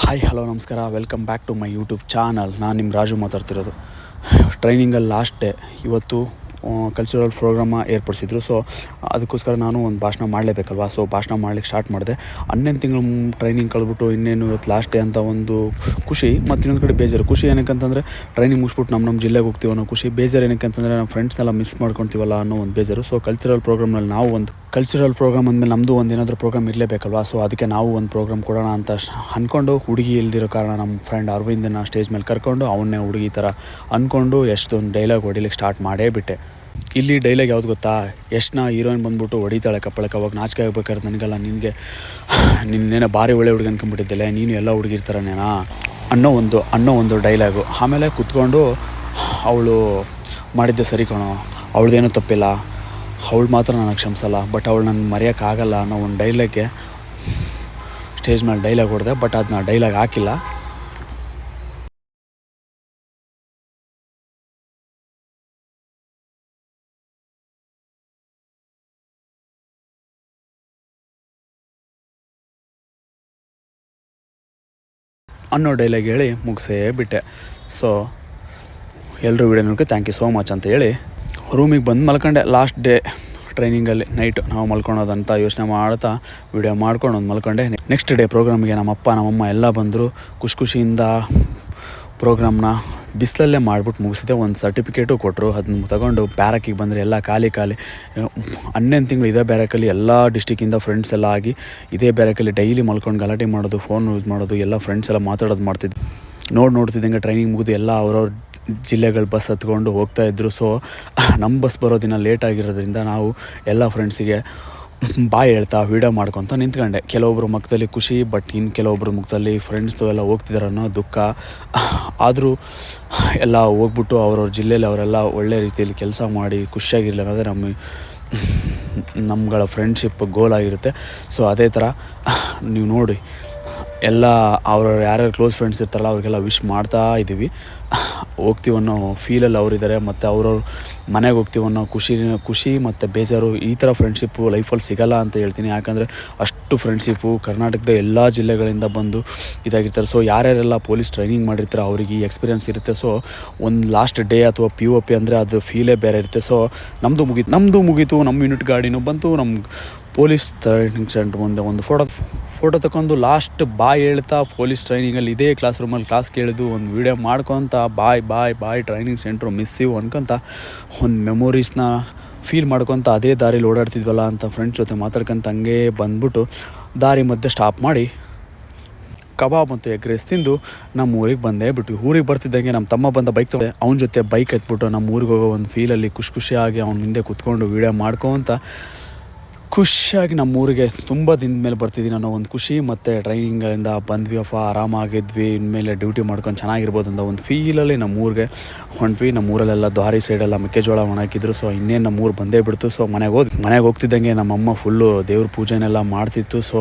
Hi hello ನಮಸ್ಕಾರ. Welcome back to my YouTube channel ನಾನು ನಿಮ್ಮ ರಾಜು ಮಾತಾಡ್ತಿರೋದು. ಟ್ರೈನಿಂಗಲ್ಲಿ ಲಾಸ್ಟ್ ಡೇ ಇವತ್ತು ಕಲ್ಚರಲ್ ಪ್ರೋಗ್ರಾಮ ಏರ್ಪಡಿಸಿದ್ರು. ಸೊ ಅದಕ್ಕೋಸ್ಕರ ನಾನು ಒಂದು ಭಾಷಣ ಮಾಡಲೇಬೇಕಲ್ವಾ? ಸೊ ಭಾಷಣ ಮಾಡಲಿಕ್ಕೆ ಸ್ಟಾರ್ಟ್ ಮಾಡಿದೆ. ಹನ್ನೊಂದು ತಿಂಗಳು ಟ್ರೈನಿಂಗ್ ಕಳೆದ್ಬಿಟ್ಟು ಇನ್ನೇನು ಇವತ್ತು ಲಾಸ್ಟ್ ಡೇ ಅಂತ ಒಂದು ಖುಷಿ. ಮತ್ತು ಇನ್ನೊಂದು ಕಡೆ ಬೇಜಾರು. ಖುಷಿ ಏನಕ್ಕೆ ಅಂತಂದರೆ ಟ್ರೈನಿಂಗ್ ಮುಗಿಸ್ಬಿಟ್ಟು ನಮ್ಮ ನಮ್ಮ ಜಿಲ್ಲೆಗೆ ಹೋಗ್ತೀವಿ ಅನ್ನೋ ಖುಷಿ. ಬೇಜಾರು ಏನಕ್ಕೆ ಅಂತಂದರೆ ನಮ್ಮ ಫ್ರೆಂಡ್ಸ್ನೆಲ್ಲ ಮಿಸ್ ಮಾಡ್ಕೊತೀವಲ್ಲ ಅನ್ನೋ ಒಂದು ಬೇಜಾರು. ಸೊ ಕಲ್ಚರಲ್ ಪ್ರೋಗ್ರಾಮ್ನಲ್ಲಿ ನಾವು ಒಂದು ಕಲ್ಚರಲ್ ಪ್ರೋಗ್ರಾಮ್ ಅಂದಮೇಲೆ ನಮ್ಮದು ಒಂದು ಏನಾದರೂ ಪ್ರೋಗ್ರಾಮ್ ಇರಲೇಬೇಕಲ್ವಾ? ಸೊ ಅದಕ್ಕೆ ನಾವು ಒಂದು ಪ್ರೋಗ್ರಾಮ್ ಕೊಡೋಣ ಅಂತ ಅಂದ್ಕೊಂಡು ಹುಡುಗಿ ಇಲ್ದಿರೋ ಕಾರಣ ನಮ್ಮ ಫ್ರೆಂಡ್ ಅರವಿಂದನ ಸ್ಟೇಜ್ ಮೇಲೆ ಕರ್ಕೊಂಡು ಅವನ್ನೇ ಹುಡುಗಿ ಥರ ಅಂದ್ಕೊಂಡು ಎಷ್ಟೊಂದು ಡೈಲಾಗ್ ಹೊಡಿಲಿಕ್ಕೆ ಸ್ಟಾರ್ಟ್ ಮಾಡೇ ಬಿಟ್ಟೆ. ಇಲ್ಲಿ ಡೈಲಾಗ್ ಯಾವ್ದು ಗೊತ್ತಾ? ಎಷ್ಟನ್ನ ಹೀರೋಯಿನ್ ಬಂದ್ಬಿಟ್ಟು ಹೊಡಿತಾಳೆ ಕಪ್ಪಳಕ್ಕೆ, ಅವಾಗ ನಾಚಿಕೆ ಆಗ್ಬೇಕಾದ್ರೆ ನನಗೆಲ್ಲ ನಿನಗೆ ನಿನ್ನೇನೋ ಭಾರಿ ಒಳ್ಳೆ ಹುಡುಗಿ ಅನ್ಕೊಂಡ್ಬಿಟ್ಟಿದ್ದಿಲ್ಲ, ನೀನು ಎಲ್ಲ ಹುಡುಗಿರ್ತಾರನೇನಾ ಅನ್ನೋ ಒಂದು ಅನ್ನೋ ಒಂದು ಡೈಲಾಗು ಆಮೇಲೆ ಕುತ್ಕೊಂಡು ಅವಳು ಮಾಡಿದ್ದೆ ಸರಿ ಕಣೋ, ಅವಳದೇನೂ ತಪ್ಪಿಲ್ಲ. ಅವಳು ಮಾತ್ರ ನನಗೆ ಕ್ಷಮಿಸಲ್ಲ ಬಟ್ ಅವಳು ನನ್ನ ಮರೆಯೋಕ್ಕಾಗಲ್ಲ ಅನ್ನೋ ಒಂದು ಡೈಲಾಗ್ಗೆ ಸ್ಟೇಜ್ ಮೇಲೆ ಡೈಲಾಗ್ ಹೊಡೆದೆ ಬಟ್ ಅದನ್ನ ಡೈಲಾಗ್ ಹಾಕಿಲ್ಲ. ಅನ್ನೋ ಡೈಲಾಗ್ ಹೇಳಿ ಮುಗಿಸೇ ಬಿಟ್ಟೆ. ಸೊ ಎಲ್ಲರೂ ವಿಡಿಯೋ ನೋಡೋಕೆ ಥ್ಯಾಂಕ್ ಯು ಸೋ ಮಚ್ ಅಂತ ಹೇಳಿ ರೂಮಿಗೆ ಬಂದು ಮಲ್ಕೊಂಡೆ. ಲಾಸ್ಟ್ ಡೇ ಟ್ರೈನಿಂಗಲ್ಲಿ ನೈಟ್ ನಾವು ಮಲ್ಕೊಳೋದಂತ ಯೋಚನೆ ಮಾಡ್ತಾ ವಿಡಿಯೋ ಮಾಡ್ಕೊಂಡು ಒಂದು ಮಲ್ಕೊಂಡೆ. ನೆಕ್ಸ್ಟ್ ಡೇ ಪ್ರೋಗ್ರಾಮಿಗೆ ನಮ್ಮಪ್ಪ, ನಮ್ಮಮ್ಮ ಎಲ್ಲ ಬಂದರು. ಖುಷಿ ಖುಷಿಯಿಂದ ಪ್ರೋಗ್ರಾಮ್ನ ಬಿಸಿಲಲ್ಲೇ ಮಾಡಿಬಿಟ್ಟು ಮುಗಿಸಿದೆ. ಒಂದು ಸರ್ಟಿಫಿಕೇಟು ಕೊಟ್ಟರು ಅದನ್ನ ತಗೊಂಡು ಬ್ಯಾರಕಿಗೆ ಬಂದರೆ ಎಲ್ಲ ಖಾಲಿ ಖಾಲಿ. ಹನ್ನೊಂದು ತಿಂಗಳು ಇದೇ ಬ್ಯಾರಕಲ್ಲಿ ಎಲ್ಲ ಡಿಸ್ಟಿಕ್ಕಿಂದ ಫ್ರೆಂಡ್ಸ್ ಎಲ್ಲ ಆಗಿ ಇದೇ ಬ್ಯಾರಕಲ್ಲಿ ಡೈಲಿ ಮಲ್ಕೊಂಡು ಗಲಾಟೆ ಮಾಡೋದು ಫೋನ್ ಯೂಸ್ ಮಾಡೋದು, ಎಲ್ಲ ಫ್ರೆಂಡ್ಸ್ ಎಲ್ಲ ಮಾತಾಡೋದು ಮಾಡ್ತಿದ್ದೆ ನೋಡಿ ನೋಡ್ತಿದ್ದಂಗೆ ಟ್ರೈನಿಂಗ್ ಮುಗಿದು ಎಲ್ಲ ಅವ್ರವ್ರ ಜಿಲ್ಲೆಗಳ ಬಸ್ ಹತ್ಕೊಂಡು ಹೋಗ್ತಾ ಇದ್ದರು ಸೊ ನಮ್ಮ ಬಸ್ ಬರೋ ದಿನ ಲೇಟ್ ಆಗಿರೋದ್ರಿಂದ ನಾವು ಎಲ್ಲ ಫ್ರೆಂಡ್ಸಿಗೆ ಬಾಯ್ ಹೇಳ್ತಾ ವೀಡಿಯೋ ಮಾಡ್ಕೊತ ನಿಂತ್ಕೊಂಡೆ. ಕೆಲವೊಬ್ಬರು ಮುಖದಲ್ಲಿ ಖುಷಿ ಬಟ್ ಇನ್ನು ಕೆಲವೊಬ್ಬರು ಮುಖದಲ್ಲಿ ಫ್ರೆಂಡ್ಸು ಎಲ್ಲ ಹೋಗ್ತಿದ್ದಾರೆ ಅನ್ನೋ ದುಃಖ. ಆದರೂ ಎಲ್ಲ ಹೋಗ್ಬಿಟ್ಟು ಅವ್ರವ್ರ ಜಿಲ್ಲೆಯಲ್ಲಿ ಅವರೆಲ್ಲ ಒಳ್ಳೆ ರೀತಿಯಲ್ಲಿ ಕೆಲಸ ಮಾಡಿ ಖುಷಿಯಾಗಿರಲಿ ಅನ್ನೋದೇ ನಮ್ಮ ನಮ್ಗಳ ಫ್ರೆಂಡ್ಶಿಪ್ ಗೋಲ್ ಆಗಿರುತ್ತೆ. ಸೊ ಅದೇ ಥರ ನೀವು ನೋಡಿ. ಎಲ್ಲ ಅವ್ರವ್ರು ಯಾರ್ಯಾರು ಕ್ಲೋಸ್ ಫ್ರೆಂಡ್ಸ್ ಇರ್ತಾರಲ್ಲ, ಅವ್ರಿಗೆಲ್ಲ ವಿಶ್ ಮಾಡ್ತಾ ಇದ್ದೀವಿ ಹೋಗ್ತೀವಿ ಅನ್ನೋ ಫೀಲಲ್ಲಿ ಅವರಿದ್ದಾರೆ ಮತ್ತು ಅವ್ರವ್ರ ಮನೆಗೆ ಹೋಗ್ತೀವಿ ಅನ್ನೋ ಖುಷಿ ಖುಷಿ ಮತ್ತು ಬೇಜಾರು, ಈ ಥರ ಫ್ರೆಂಡ್ಶಿಪ್ಪು ಲೈಫಲ್ಲಿ ಸಿಗಲ್ಲ ಅಂತ ಹೇಳ್ತೀನಿ. ಯಾಕಂದರೆ ಅಷ್ಟು ಫ್ರೆಂಡ್ಶಿಪ್ಪು ಕರ್ನಾಟಕದ ಎಲ್ಲ ಜಿಲ್ಲೆಗಳಿಂದ ಬಂದು ಇದಾಗಿರ್ತಾರೆ. ಸೊ ಯಾರ್ಯಾರೆಲ್ಲ ಪೊಲೀಸ್ ಟ್ರೈನಿಂಗ್ ಮಾಡಿರ್ತಾರೆ, ಅವರಿಗೆ ಈ ಎಕ್ಸ್ಪೀರಿಯನ್ಸ್ ಇರುತ್ತೆ. ಸೊ ಒಂದು ಲಾಸ್ಟ್ ಡೇ ಅಥವಾ ಪಿ ಒ ಪಿ ಅಂದರೆ ಅದು ಫೀಲೇ ಬೇರೆ ಇರುತ್ತೆ. ಸೊ ನಮ್ಮದು ಮುಗೀತು ನಮ್ಮದು ಮುಗೀತು ನಮ್ಮ ಯೂನಿಟ್ ಗಾಡಿನೂ ಬಂತು ನಮ್ಮ ಪೊಲೀಸ್ ಟ್ರೈನಿಂಗ್ ಸೆಂಟ್ರ್ ಮುಂದೆ ಒಂದು ಫೋಟೋ ಫೋಟೋ ತಗೊಂಡು ಲಾಸ್ಟ್ ಬಾಯ್ ಹೇಳ್ತಾ ಪೊಲೀಸ್ ಟ್ರೈನಿಂಗಲ್ಲಿ ಇದೇ ಕ್ಲಾಸ್ ರೂಮಲ್ಲಿ ಕ್ಲಾಸ್ ಕೇಳಿದ್ದು, ಒಂದು ವೀಡಿಯೋ ಮಾಡ್ಕೊತ ಬಾಯ್ ಬಾಯ್ ಬಾಯ್ ಟ್ರೈನಿಂಗ್ ಸೆಂಟ್ರು ಮಿಸ್ಸಿವ್ ಅನ್ಕೊಂತ ಒಂದು ಮೆಮೊರೀಸ್ನ ಫೀಲ್ ಮಾಡ್ಕೊತ ಅದೇ ದಾರಿಲಿ ಓಡಾಡ್ತಿದ್ವಲ್ಲ ಅಂತ ಫ್ರೆಂಡ್ಸ್ ಜೊತೆ ಮಾತಾಡ್ಕೊಂತ ಹಂಗೆ ಬಂದ್ಬಿಟ್ಟು ದಾರಿ ಮಧ್ಯೆ ಸ್ಟಾಪ್ ಮಾಡಿ ಕಬಾಬ್ ಮತ್ತು ಎಗ್ ರೈಸ್ ತಿಂದು ನಮ್ಮ ಊರಿಗೆ ಬಂದೇ ಬಿಟ್ಟು ಊರಿಗೆ ಬರ್ತಿದ್ದಂಗೆ ನಮ್ಮ ತಮ್ಮ ಬಂದ ಬೈಕ್ ತೊಗೊಂಡೆ ಅವನ ಜೊತೆ ಬೈಕ್ ಎತ್ಬಿಟ್ಟು ನಮ್ಮ ಊರಿಗೆ ಹೋಗೋ ಒಂದು ಫೀಲಲ್ಲಿ ಖುಷಿ ಖುಷಿಯಾಗಿ ಅವ್ನ ಹಿಂದೆ ಕುತ್ಕೊಂಡು ವೀಡಿಯೋ ಮಾಡ್ಕೊತ ಖುಷಿಯಾಗಿ ನಮ್ಮೂರಿಗೆ ತುಂಬ ದಿನದ ಮೇಲೆ ಬರ್ತಿದ್ದೀನಿ ಅನ್ನೋ ಒಂದು ಖುಷಿ, ಮತ್ತು ಟ್ರೈನಿಂಗಿಂದ ಬಂದ್ವಿ, ಅಪ್ಪ, ಆರಾಮಾಗಿದ್ವಿ, ಇನ್ಮೇಲೆ ಡ್ಯೂಟಿ ಮಾಡ್ಕೊಂಡು ಚೆನ್ನಾಗಿರ್ಬೋದು ಅಂತ ಒಂದು ಫೀಲಲ್ಲಿ ನಮ್ಮೂರಿಗೆ ಹೊಂಟ್ವಿ. ನಮ್ಮ ದ್ವಾರಿ ಸೈಡೆಲ್ಲ ಮೆಕ್ಕೆಜೋಳ ಒಣಾಕಿದ್ರು ಸೊ ಇನ್ನೇನು ನಮ್ಮೂರು ಬಂದೇ ಬಿಡ್ತು. ಸೊ ಮನೆಗೆ ಹೋದ್, ಮನೆಗೆ ಹೋಗ್ತಿದ್ದಂಗೆ ನಮ್ಮಮ್ಮ ಫುಲ್ಲು ದೇವ್ರ ಪೂಜೆನೆಲ್ಲ ಮಾಡ್ತಿತ್ತು. ಸೊ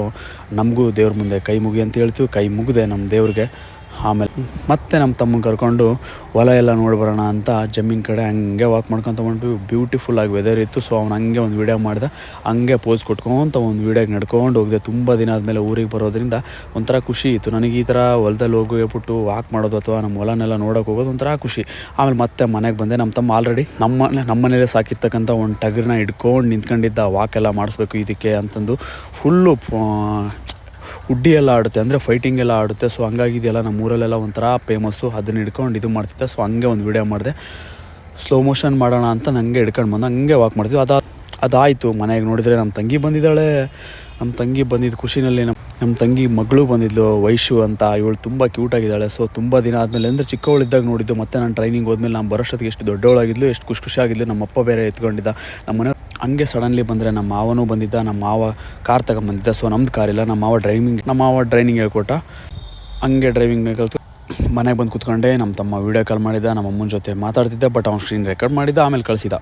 ನಮಗೂ ದೇವ್ರ ಮುಂದೆ ಕೈ ಮುಗಿ ಅಂತ ಹೇಳ್ತೀವಿ. ಕೈ ಮುಗಿದೆ ನಮ್ಮ ದೇವ್ರಿಗೆ. ಆಮೇಲೆ ಮತ್ತೆ ನಮ್ಮ ತಮ್ಮನ ಕರ್ಕೊಂಡು ಹೊಲ ಎಲ್ಲ ನೋಡ್ಬರೋಣ ಅಂತ ಜಮೀನ್ ಕಡೆ ಹಂಗೆ ವಾಕ್ ಮಾಡ್ಕೊತ ಹೊಂಟ್ವಿ ಬ್ಯೂಟಿಫುಲ್ ಆಗಿ ವೆದರ್ ಇತ್ತು. ಸೊ ಅವ್ನು ಹಂಗೆ ಒಂದು ವೀಡಿಯೋ ಮಾಡ್ದೆ. ಹಂಗೆ ಪೋಸ್ ಕೊಟ್ಕೊಂತ ಒಂದು ವೀಡಿಯೋಗೆ ನಡ್ಕೊಂಡು ಹೋಗಿದೆ. ತುಂಬ ದಿನ ಆದಮೇಲೆ ಊರಿಗೆ ಬರೋದ್ರಿಂದ ಒಂಥರ ಖುಷಿ ಇತ್ತು. ನನಗೆ ಈ ಥರ ಹೊಲದಲ್ಲಿ ಹೋಗಿ ಬಿಟ್ಟು ವಾಕ್ ಮಾಡೋದು ಅಥವಾ ನಮ್ಮ ಹೊಲನೆಲ್ಲ ನೋಡೋಕೆ ಹೋಗೋದು ಒಂಥರ ಖುಷಿ. ಆಮೇಲೆ ಮತ್ತೆ ಮನೆಗೆ ಬಂದೆ. ನಮ್ಮ ತಮ್ಮ ಆಲ್ರೆಡಿ ನಮ್ಮ ನಮ್ಮನೇಲೆ ಸಾಕಿರ್ತಕ್ಕಂಥ ಒಂದು ಟಗರನ್ನ ಹಿಡ್ಕೊಂಡು ನಿಂತ್ಕೊಂಡಿದ್ದ. ವಾಕೆಲ್ಲ ಮಾಡಿಸ್ಬೇಕು ಇದಕ್ಕೆ ಅಂತಂದು ಫುಲ್ಲು ಹುಡ್ಡಿ ಎಲ್ಲ ಆಡುತ್ತೆ, ಅಂದರೆ ಫೈಟಿಂಗ್ ಎಲ್ಲ ಆಡುತ್ತೆ. ಸೊ ಹಂಗಾಗಿ ಇದೆಲ್ಲ ನಮ್ಮ ಊರಲ್ಲೆಲ್ಲ ಒಂಥರ ಫೇಮಸ್ಸು ಅದನ್ನ ಹಿಡ್ಕೊಂಡು ಇದು ಮಾಡ್ತಿದ್ದೆ. ಸೊ ಹಂಗೆ ಒಂದು ವೀಡಿಯೋ ಮಾಡಿದೆ. ಸ್ಲೋ ಮೋಷನ್ ಮಾಡೋಣ ಅಂತ ನನಗೆ ಹಿಡ್ಕೊಂಡು ಬಂದು ಹಂಗೆ ವಾಕ್ ಮಾಡ್ತೀವಿ ಅದ, ಅದಾಯಿತು. ಮನೆಗೆ ನೋಡಿದರೆ ನಮ್ಮ ತಂಗಿ ಬಂದಿದ್ದಾಳೆ. ನಮ್ಮ ತಂಗಿ ಬಂದಿದ್ದು ಖುಷಿನಲ್ಲಿ ನಮ್ಮ ನಮ್ಮ ತಂಗಿ ಮಗಳು ಬಂದಿದ್ಲು, ವೈಶು ಅಂತ. ಇವಳು ತುಂಬ ಕ್ಯೂಟಾಗಿದ್ದಾಳೆ ಸೊ ತುಂಬ ದಿನ ಆದಮೇಲೆ, ಅಂದರೆ ಚಿಕ್ಕವಳಿದ್ದಾಗ ನೋಡಿದ್ದು ಮತ್ತೆ ನಾನು ಟ್ರೈನಿಂಗ್ ಹೋದ್ಮೇಲೆ ನಾನು ಬರೋಷ್ಟೊತ್ತಿಗೆ ಎಷ್ಟು ದೊಡ್ಡವಳಾಗಿದ್ಲು, ಎಷ್ಟು ಖುಷಿ ಖುಷಿಯಾಗಿದ್ಲು ನಮ್ಮ ಅಪ್ಪ ಬೇರೆ ಎತ್ಕೊಂಡಿದ್ದ. ನಮ್ಮ ಮನೆ ಹಂಗೆ ಸಡನ್ಲಿ ಬಂದರೆ ನಮ್ಮ ಮಾವನೂ ಬಂದಿದ್ದ, ನಮ್ಮ ಮಾವ ಕಾರ್ ತಗೊಂಬಂದಿದ್ದ ಸೊ ಕಾರ್ ಇಲ್ಲ, ನಮ್ಮ ಮಾವ ಡ್ರೈವಿಂಗ್ ನಮ್ಮ ಮಾವ ಡ್ರೈವಿಂಗ್ ಹೇಳ್ಕೊಟ್ಟ. ಹಂಗೆ ಡ್ರೈವಿಂಗ್ ಕಲ್ತು ಮನೆಗೆ ಬಂದು ಕೂತ್ಕೊಂಡೆ ನಮ್ಮ ತಮ್ಮ ವೀಡಿಯೋ ಕಾಲ್ ಮಾಡಿದ್ದ ನಮ್ಮ ಅಮ್ಮನ ಜೊತೆ ಮಾತಾಡ್ತಿದ್ದೆ ಬಟ್ ಅವ್ನು ಸ್ಕ್ರೀನ್ ರೆಕಾರ್ಡ್ ಮಾಡಿದ್ದ ಆಮೇಲೆ ಕಳಿಸಿದ.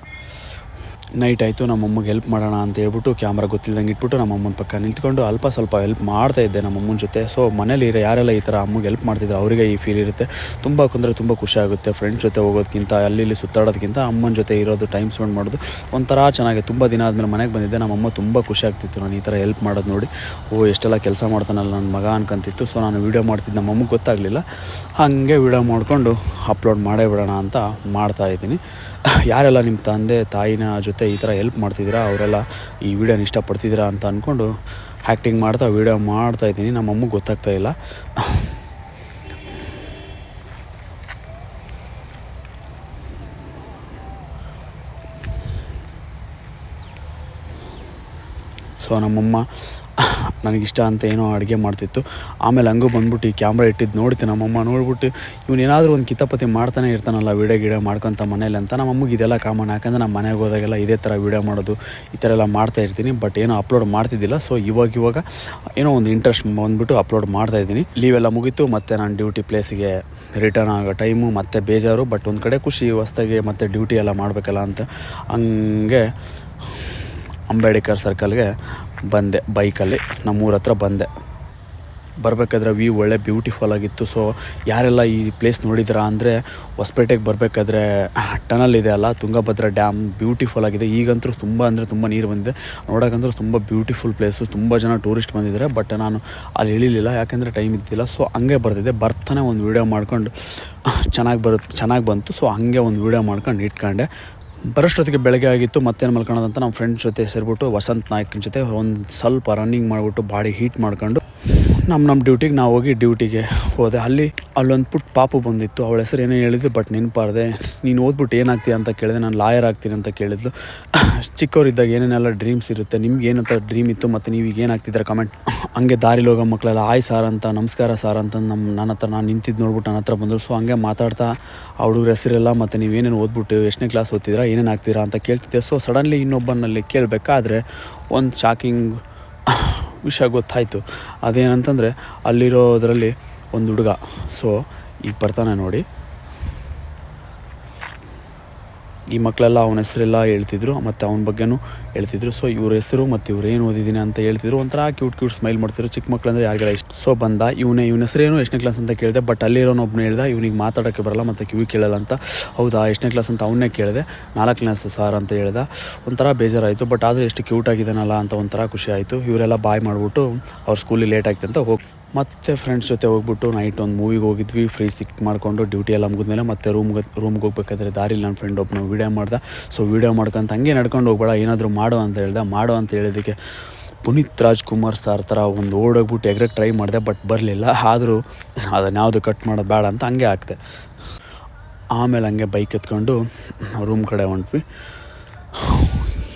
ನೈಟ್ ಆಯಿತು, ನಮ್ಮಮ್ಮಗೆ ಹೆಲ್ಪ್ ಮಾಡೋಣ ಅಂತ ಹೇಳ್ಬಿಟ್ಟು ಕ್ಯಾಮ್ರಾ ಗೊತ್ತಿಲ್ಲದಂಗೆ ಇಟ್ಬಿಟ್ಟು ನಮ್ಮಮ್ಮನ ಪಕ್ಕ ನಿಂತ್ಕೊಂಡು ಅಲ್ಪ ಸ್ವಲ್ಪ ಹೆಲ್ಪ್ ಮಾಡ್ತಾ ಇದ್ದೆ ನಮ್ಮಮ್ಮನ ಜೊತೆ. ಸೊ ಮನೇಲಿ ಇರೋ ಯಾರೆಲ್ಲ ಈ ಥರ ಅಮ್ಮಗೆ ಹೆಲ್ಪ್ ಮಾಡ್ತಿದ್ರು ಅವರಿಗೆ ಈ ಫೀಲ್ ಇರುತ್ತೆ. ತುಂಬ ಕುಂದರೆ ತುಂಬ ಖುಷಿ ಆಗುತ್ತೆ ಫ್ರೆಂಡ್ಸ್ ಜೊತೆ ಹೋಗೋದಕ್ಕಿಂತ ಅಲ್ಲಿ ಇಲ್ಲಿ ಸುತ್ತಾಡೋದಕ್ಕಿಂತ ಅಮ್ಮನ ಜೊತೆ ಇರೋದು ಟೈಮ್ ಸ್ಪೆಂಡ್ ಮಾಡೋದು ಒಂಥರ ಚೆನ್ನಾಗಿ. ತುಂಬ ದಿನ ಆದಮೇಲೆ ಮನೆಗೆ ಬಂದಿದ್ದೆ, ನಮ್ಮಮ್ಮ ತುಂಬ ಖುಷಿ ಆಗ್ತಿತ್ತು ನಾನು ಈ ಥರ ಹೆಲ್ಪ್ ಮಾಡೋದು ನೋಡಿ. ಓ, ಎಷ್ಟೆಲ್ಲ ಕೆಲಸ ಮಾಡ್ತಾನಲ್ಲ ನನ್ನ ಮಗ ಅನ್ಕಂತಿತ್ತು. ಸೊ ನಾನು ವೀಡಿಯೋ ಮಾಡ್ತಿದ್ದು ನಮ್ಮಮ್ಮಗೆ ಗೊತ್ತಾಗಲಿಲ್ಲ. ಹಾಗೆ ವೀಡಿಯೋ ಮಾಡಿಕೊಂಡು ಅಪ್ಲೋಡ್ ಮಾಡೇ ಬಿಡೋಣ ಅಂತ ಮಾಡ್ತಾ ಇದ್ದೀನಿ. ಯಾರೆಲ್ಲ ನಿಮ್ಮ ತಂದೆ, ತಾಯಿನ ಜೊತೆ ಈ ಥರ ಹೆಲ್ಪ್ ಮಾಡ್ತಿದ್ದೀರಾ? ಅವರೆಲ್ಲ ಈ ವಿಡಿಯೋನ ಇಷ್ಟಪಡ್ತಿದ್ದೀರಾ ಅಂತ ಅಂದ್ಕೊಂಡು ಆ್ಯಕ್ಟಿಂಗ್ ಮಾಡ್ತಾ ವೀಡಿಯೋ ಮಾಡ್ತಾ ಇದ್ದೀನಿ. ನಮ್ಮ ಅಮ್ಮಗೆ ಗೊತ್ತಾಗ್ತಾ ಇಲ್ಲ. ಸೊ ನಮ್ಮಮ್ಮ ನನಗಿಷ್ಟ ಅಂತ ಏನೋ ಅಡುಗೆ ಮಾಡ್ತಿತ್ತು. ಆಮೇಲೆ ಹಂಗೂ ಬಂದ್ಬಿಟ್ಟು ಈ ಕ್ಯಾಮ್ರಾ ಇಟ್ಟಿದ್ದು ನೋಡ್ತೀನಿ. ನಮ್ಮಮ್ಮ ನೋಡ್ಬಿಟ್ಟು ಇವನು ಏನಾದರೂ ಒಂದು ಕಿತ್ತಪತಿ ಮಾಡ್ತಾನೆ ಇರ್ತಾನಲ್ಲ ವೀಡಿಯೋ ಗಿಡಿಯೋ ಮಾಡ್ಕೊತ ಮನೇಲಿ ಅಂತ. ನಮ್ಮಮ್ಮಗೆ ಇದೆಲ್ಲ ಕಾಮನ್ ಯಾಕಂದರೆ ನಮ್ಮ ಮನೆಗೆ ಹೋದಾಗೆಲ್ಲ ಇದೇ ಥರ ವೀಡಿಯೋ ಮಾಡೋದು, ಈ ಥರ ಎಲ್ಲ ಮಾಡ್ತಾ ಇರ್ತೀನಿ. ಬಟ್ ಏನೋ ಅಪ್ಲೋಡ್ ಮಾಡ್ತಿದ್ದಿಲ್ಲ. ಸೊ ಇವಾಗ ಇವಾಗ ಏನೋ ಒಂದು ಇಂಟ್ರೆಸ್ಟ್ ಬಂದ್ಬಿಟ್ಟು ಅಪ್ಲೋಡ್ ಮಾಡ್ತಾ ಇದ್ದೀನಿ. ಲೀವೆಲ್ಲ ಮುಗೀತು. ಮತ್ತು ನಾನು ಡ್ಯೂಟಿ ಪ್ಲೇಸಿಗೆ ರಿಟರ್ನ್ ಆಗೋ ಟೈಮು ಮತ್ತು ಬೇಜಾರು. ಬಟ್ ಒಂದು ಕಡೆ ಖುಷಿ, ಹೊಸ್ದಾಗಿ ಮತ್ತು ಡ್ಯೂಟಿ ಎಲ್ಲ ಮಾಡಬೇಕಲ್ಲ ಅಂತ. ಹಂಗೆ ಅಂಬೇಡ್ಕರ್ ಸರ್ಕಲ್ಗೆ ಬಂದೆ, ಬೈಕಲ್ಲಿ. ನಮ್ಮೂರ ಹತ್ರ ಬಂದೆ. ಬರಬೇಕಾದ್ರೆ ವ್ಯೂ ಒಳ್ಳೆ ಬ್ಯೂಟಿಫುಲ್ ಆಗಿತ್ತು. ಸೊ ಯಾರೆಲ್ಲ ಈ ಪ್ಲೇಸ್ ನೋಡಿದ್ದೀರಾ ಅಂದರೆ ಹೊಸಪೇಟೆಗೆ ಬರಬೇಕಾದ್ರೆ ಟನಲ್ ಇದೆ ಅಲ್ಲ, ತುಂಗಭದ್ರಾ ಡ್ಯಾಮ್ ಬ್ಯೂಟಿಫುಲ್ ಆಗಿದೆ. ಈಗಂತೂ ತುಂಬ ಅಂದರೆ ತುಂಬ ನೀರು ಬಂದಿದೆ. ನೋಡೋಕ್ಕಂದ್ರೂ ತುಂಬ ಬ್ಯೂಟಿಫುಲ್ ಪ್ಲೇಸು ತುಂಬ ಜನ ಟೂರಿಸ್ಟ್ ಬಂದಿದ್ದಾರೆ ಬಟ್ ನಾನು ಅಲ್ಲಿ ಇಳಿಲಿಲ್ಲ. ಯಾಕೆಂದರೆ ಟೈಮ್ ಇದ್ದಿಲ್ಲ. ಸೊ ಹಂಗೆ ಬರ್ತಿದೆ ಬರ್ತಾನೆ ಒಂದು ವೀಡಿಯೋ ಮಾಡ್ಕೊಂಡು, ಚೆನ್ನಾಗಿ ಬರುತ್ತೆ ಚೆನ್ನಾಗಿ ಬಂತು. ಸೊ ಹಂಗೆ ಒಂದು ವೀಡಿಯೋ ಮಾಡ್ಕೊಂಡು ಇಟ್ಕೊಂಡೆ. ಬರೋಷ್ಟೊತ್ತಿಗೆ ಬೆಳಗ್ಗೆ ಆಗಿತ್ತು, ಮತ್ತೇನು ಮಲ್ಕೊಳ್ಳೋದಂತ ನಮ್ಮ ಫ್ರೆಂಡ್ಸ್ ಜೊತೆ ಸೇರಿಬಿಟ್ಟು ವಸಂತ್ ನಾಯ್ಕನ ಜೊತೆ ಒಂದು ಸ್ವಲ್ಪ ರನ್ನಿಂಗ್ ಮಾಡಿಬಿಟ್ಟು ಬಾಡಿ ಹೀಟ್ ಮಾಡ್ಕೊಂಡು ನಮ್ಮ ನಮ್ಮ ಡ್ಯೂಟಿಗೆ ನಾವು ಹೋಗಿ ಡ್ಯೂಟಿಗೆ ಹೋದೆ. ಅಲ್ಲಿ ಅಲ್ಲೊಂದು ಪುಟ್ಟ ಪಾಪು ಬಂದಿತ್ತು. ಅವಳ ಹೆಸರು ಏನೋ ಹೇಳಿದ್ರು ಬಟ್ ನೆನಪಾರ್ದೆ, ನೀನು ಓದ್ಬಿಟ್ಟು ಏನಾಗ್ತೀಯ ಅಂತ ಕೇಳಿದೆ. ನಾನು ಲಾಯರ್ ಆಗ್ತೀನಿ ಅಂತ ಕೇಳಿದ್ಲು. ಚಿಕ್ಕವರಿದ್ದಾಗ ಏನೇನೆಲ್ಲ ಡ್ರೀಮ್ಸ್ ಇರುತ್ತೆ, ನಿಮ್ಗೆ ಏನಂತ ಡ್ರೀಮ್ ಇತ್ತು ಮತ್ತು ನೀವು ಈಗ ಏನಾಗ್ತಿದ್ದಾರೆ ಕಮೆಂಟ್ ಹಂಗೆ ದಾರಿಲಿ ಹೋಗೋ ಮಕ್ಕಳೆಲ್ಲ ಆಯ್ ಸಾರ್ ಅಂತ, ನಮಸ್ಕಾರ ಸಾರ್ ಅಂತ ನಮ್ಮ ನನ್ನ ಹತ್ರ ನಾನು ನಿಂತಿದ್ದು ನೋಡ್ಬಿಟ್ಟು ನನ್ನ ಹತ್ರ ಬಂದರು. ಸೊ ಹಂಗೆ ಮಾತಾಡ್ತಾ, ಆ ಹುಡುಗರ ಹೆಸರೆಲ್ಲ ಮತ್ತು ನೀವೇನೇನು ಓದ್ಬಿಟ್ಟು ಎಷ್ಟನೇ ಕ್ಲಾಸ್ ಓದ್ತಿದ್ದೀರಾ, ಏನೇನು ಆಗ್ತೀರಾ ಅಂತ ಕೇಳ್ತಿದ್ದೆ. ಸೊ ಸಡನ್ಲಿ ಇನ್ನೊಬ್ಬನಲ್ಲಿ ಕೇಳಬೇಕಾದ್ರೆ, ಒಂದು ಶಾಕಿಂಗ್ ವಿಷಯ ಗೊತ್ತಾಯಿತು. ಅದೇನಂತಂದರೆ ಅಲ್ಲಿರೋದ್ರಲ್ಲಿ ಒಂದು ಹುಡುಗ. ಸೊ ಈಗ ಬರ್ತಾನೆ ನೋಡಿ. ಈ ಮಕ್ಕಳೆಲ್ಲ ಅವನ ಹೆಸರೆಲ್ಲ ಹೇಳ್ತಿದ್ರು, ಮತ್ತು ಅವನ ಬಗ್ಗೆನೂ ಹೇಳ್ತಿದ್ರು. ಸೊ ಇವ್ರ ಹೆಸರು ಮತ್ತು ಇವ್ರು ಏನು ಓದಿದ್ದೀನಿ ಅಂತ ಹೇಳ್ತಿದ್ರು. ಒಂಥರ ಕ್ಯೂಟ್ ಕ್ಯೂಟ್ ಸ್ಮೈಲ್ ಮಾಡ್ತಿದ್ರು. ಚಿಕ್ಕ ಮಕ್ಳು ಅಂದರೆ ಯಾರಿಗೆಲ್ಲ ಇಷ್ಟ. ಸೊ ಬಂದ. ಇವನೇ, ಇವನ ಹೆಸರೇನು ಎಷ್ಟನೇ ಕ್ಲಾಸ್ ಅಂತ ಕೇಳಿದೆ ಬಟ್ ಅಲ್ಲಿರೋನೊಬ್ಬನು ಹೇಳ್ದ, ಇವನಿಗೆ ಮಾತಾಡೋಕ್ಕೆ ಬರಲ್ಲ, ಮತ್ತು ಕಿವಿ ಕೇಳಲ್ಲ ಅಂತ. ಹೌದಾ, ಎಷ್ಟನೇ ಕ್ಲಾಸ್ ಅಂತ ಅವನ್ನೇ ಕೇಳಿದೆ. ನಾಲ್ಕು ಕ್ಲಾಸ್ ಸಾರ್ ಅಂತ ಹೇಳ್ದೆ. ಒಂಥರ ಬೇಜಾರಾಯಿತು ಬಟ್ ಆದರೆ ಎಷ್ಟು ಕ್ಯೂಟ್ ಆಗಿದ್ದಾನಲ್ಲ ಅಂತ ಒಂಥರ ಖುಷಿ ಆಯಿತು. ಇವರೆಲ್ಲ ಬಾಯ್ ಮಾಡಿಬಿಟ್ಟು ಅವ್ರ ಸ್ಕೂಲಿಗೆ ಲೇಟ್ ಆಯ್ತು ಅಂತ ಹೋಗಿ ಮತ್ತೆ ಫ್ರೆಂಡ್ಸ್ ಜೊತೆ ಹೋಗ್ಬಿಟ್ಟು ನೈಟ್ ಒಂದು ಮೂವಿಗೆ ಹೋಗಿದ್ವಿ ಫ್ರೀ ಸಿಕ್ ಮಾಡಿಕೊಂಡು ಡ್ಯೂಟಿ ಎಲ್ಲ ಮುಗಿದ್ಮೇಲೆ ಮತ್ತೆ ರೂಮ್ಗೆ ರೂಮ್ಗೆ ಹೋಗ್ಬೇಕಾದ್ರೆ ದಾರಿಲಿ ನನ್ನ ಫ್ರೆಂಡ್ ಒಬ್ಬನು ವೀಡಿಯೋ ಮಾಡ್ದೆ. ಸೊ ವೀಡಿಯೋ ಮಾಡ್ಕೊಂತ ಹಂಗೆ ನಡ್ಕೊಂಡು ಹೋಗ್ಬೇಡ, ಏನಾದರೂ ಮಾಡು ಅಂತ ಹೇಳ್ದೆ. ಮಾಡು ಅಂತ ಹೇಳಿದ್ದಕ್ಕೆ ಪುನೀತ್ ರಾಜ್ಕುಮಾರ್ ಸರ್ ಥರ ಒಂದು ಓಡೋಗ್ಬಿಟ್ಟು ಎಗ್ರಕ್ಕೆ ಟ್ರೈ ಮಾಡಿದೆ ಬಟ್ ಬರಲಿಲ್ಲ. ಆದರೂ ಅದನ್ನು ಯಾವುದು ಕಟ್ ಮಾಡೋದು ಬೇಡ ಅಂತ ಹಂಗೆ ಆಗ್ತೆ ಆಮೇಲೆ ಹಂಗೆ ಬೈಕ್ ಎತ್ಕೊಂಡು ರೂಮ್ ಕಡೆ ಹೊಂಟ್ವಿ.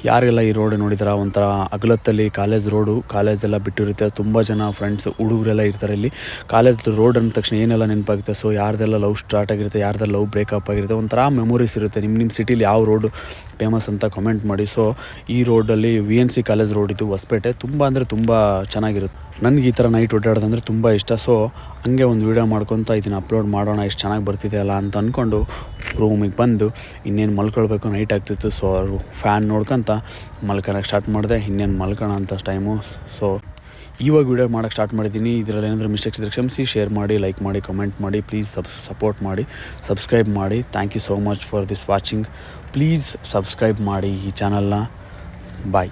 ಯಾರೆಲ್ಲ ಈ ರೋಡ್ ನೋಡಿದಾರ? ಒಂಥರ ಅಗಲತ್ತಲ್ಲಿ ಕಾಲೇಜ್ ರೋಡು ಕಾಲೇಜೆಲ್ಲ ಬಿಟ್ಟಿರುತ್ತೆ. ತುಂಬ ಜನ ಫ್ರೆಂಡ್ಸ್ ಹುಡುಗರೆಲ್ಲ ಇರ್ತಾರೆ ಇಲ್ಲಿ. ಕಾಲೇಜ್ ರೋಡ್ ಅಂದ ತಕ್ಷಣ ಏನೆಲ್ಲ ನೆನಪಾಗುತ್ತೆ? ಸೊ ಯಾರ್ದೆಲ್ಲ ಲವ್ ಸ್ಟಾರ್ಟ್ ಆಗಿರುತ್ತೆ, ಯಾರ್ದೆಲ್ಲ ಲವ್ ಬ್ರೇಕಪ್ ಆಗಿರುತ್ತೆ, ಒಂಥರ ಮೆಮೊರೀಸ್ ಇರುತ್ತೆ. ನಿಮ್ಮ ನಿಮ್ಮ ಸಿಟಿಲಿ ಯಾವ ರೋಡು ಫೇಮಸ್ ಅಂತ ಕಮೆಂಟ್ ಮಾಡಿ. ಸೊ ಈ ರೋಡಲ್ಲಿ V N C college road ಇದು ಹೊಸಪೇಟೆ. ತುಂಬ ಅಂದರೆ ತುಂಬ ಚೆನ್ನಾಗಿರುತ್ತೆ. ನನಗೆ ಈ ಥರ ನೈಟ್ ಓಡಾಡೋದಂದ್ರೆ ತುಂಬ ಇಷ್ಟ. ಸೊ ಹಂಗೆ ಒಂದು ವೀಡಿಯೋ ಮಾಡ್ಕೊತ ಇದನ್ನು ಅಪ್ಲೋಡ್ ಮಾಡೋಣ, ಎಷ್ಟು ಚೆನ್ನಾಗಿ ಬರ್ತಿದೆ ಅಲ್ಲ ಅಂತ ಅಂದ್ಕೊಂಡು ರೂಮಿಗೆ ಬಂದು ಇನ್ನೇನು ಮಲ್ಕೊಳ್ಬೇಕು? ನೈಟ್ ಆಗ್ತಿತ್ತು. ಸೊ ಅವರು ಫ್ಯಾನ್ ನೋಡ್ಕೊಂತ ಮಲ್ಕೊಳಕ್ಕೆ ಸ್ಟಾರ್ಟ್ ಮಾಡಿದೆ. ಇನ್ನೇನು ಮಲ್ಕೋಣ ಅಂತ ಟೈಮು ಸೊ ಇವಾಗ ವೀಡಿಯೋ ಮಾಡೋಕ್ಕೆ ಸ್ಟಾರ್ಟ್ ಮಾಡಿದ್ದೀನಿ. ಇದರಲ್ಲಿ ಏನಾದರೂ ಮಿಸ್ಟೇಕ್ಸ್ ಇದ್ರೆ ಕ್ಷಮಿಸಿ ಶೇರ್ ಮಾಡಿ ಲೈಕ್ ಮಾಡಿ ಕಮೆಂಟ್ ಮಾಡಿ ಪ್ಲೀಸ್ ಸಬ್ ಸಪೋರ್ಟ್ ಮಾಡಿ ಸಬ್ಸ್ಕ್ರೈಬ್ ಮಾಡಿ. Thank you so much for this watching please subscribe ಮಾಡಿ ಈ ಚಾನಲ್ನ ಬಾಯ್